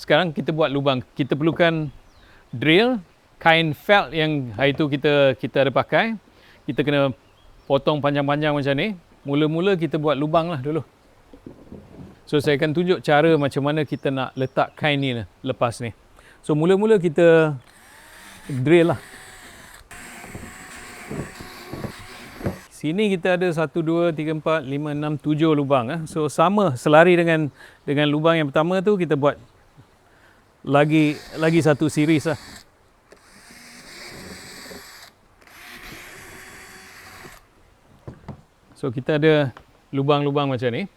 Sekarang kita buat lubang. Kita perlukan drill, kain felt yang hari tu kita kita ada pakai. Kita kena potong panjang-panjang macam ni. Mula-mula kita buat lubang lah dulu. So saya akan tunjuk cara macam mana kita nak letak kain ni lah, lepas ni. So mula-mula kita drill lah. Sini kita ada 1, 2, 3, 4, 5, 6, 7 lubang. Eh. So sama selari dengan dengan lubang yang pertama tu kita buat lagi lagi satu series lah. So kita ada lubang-lubang macam ni.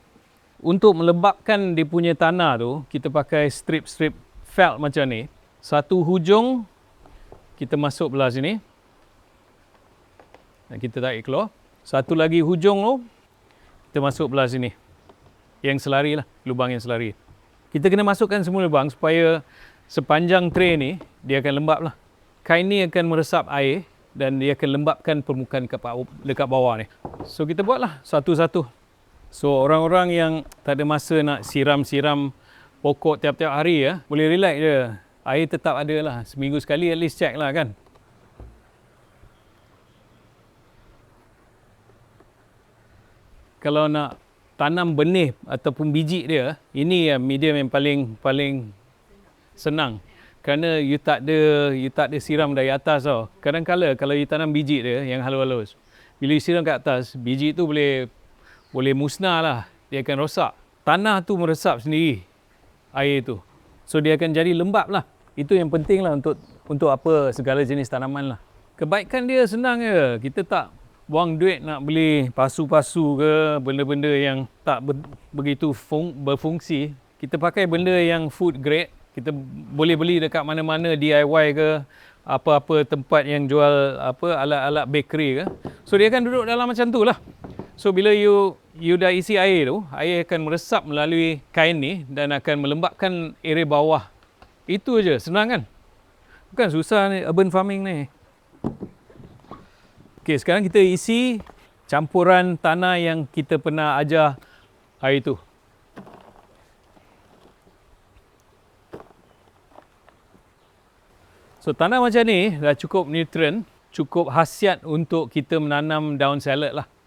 Untuk melebapkan dia punya tanah tu, kita pakai strip-strip felt macam ni. Satu hujung kita masuk belah sini. Dan kita tarik keluar. Satu lagi hujung tu kita masuk belah sini. Yang selari lah, lubang yang selari. Kita kena masukkan semua lubang supaya sepanjang tray ni dia akan lembap lah. Kain ni akan meresap air dan dia akan lembapkan permukaan dekat bawah ni. So kita buatlah satu-satu. So orang-orang yang tak ada masa nak siram-siram pokok tiap-tiap hari ya, boleh relax je. Air tetap ada lah. Seminggu sekali at least check lah kan. Kalau nak tanam benih ataupun biji dia, ini ya medium yang paling paling senang. Kerana you tak ada you tak ada siram dari atas tau. Kadang-kala kalau you tanam biji dia yang halus-halus, bila you siram kat atas, biji tu boleh boleh musnah lah. Dia akan rosak. Tanah tu meresap sendiri air tu. So dia akan jadi lembap lah. Itu yang penting lah untuk untuk apa segala jenis tanaman lah. Kebaikan dia senang je. Kita tak buang duit nak beli pasu-pasu ke benda-benda yang tak begitu fung, berfungsi. Kita pakai benda yang food grade. Kita boleh beli dekat mana-mana DIY ke apa-apa tempat yang jual apa alat-alat bakery ke. So dia akan duduk dalam macam tu lah. So bila you you dah isi air tu air akan meresap melalui kain ni dan akan melembapkan area bawah. Itu aja senang kan? Bukan susah ni urban farming ni Okey, sekarang kita isi campuran tanah yang kita pernah ajar hari tu. So tanah macam ni dah cukup nutrient, cukup khasiat untuk kita menanam daun salad lah.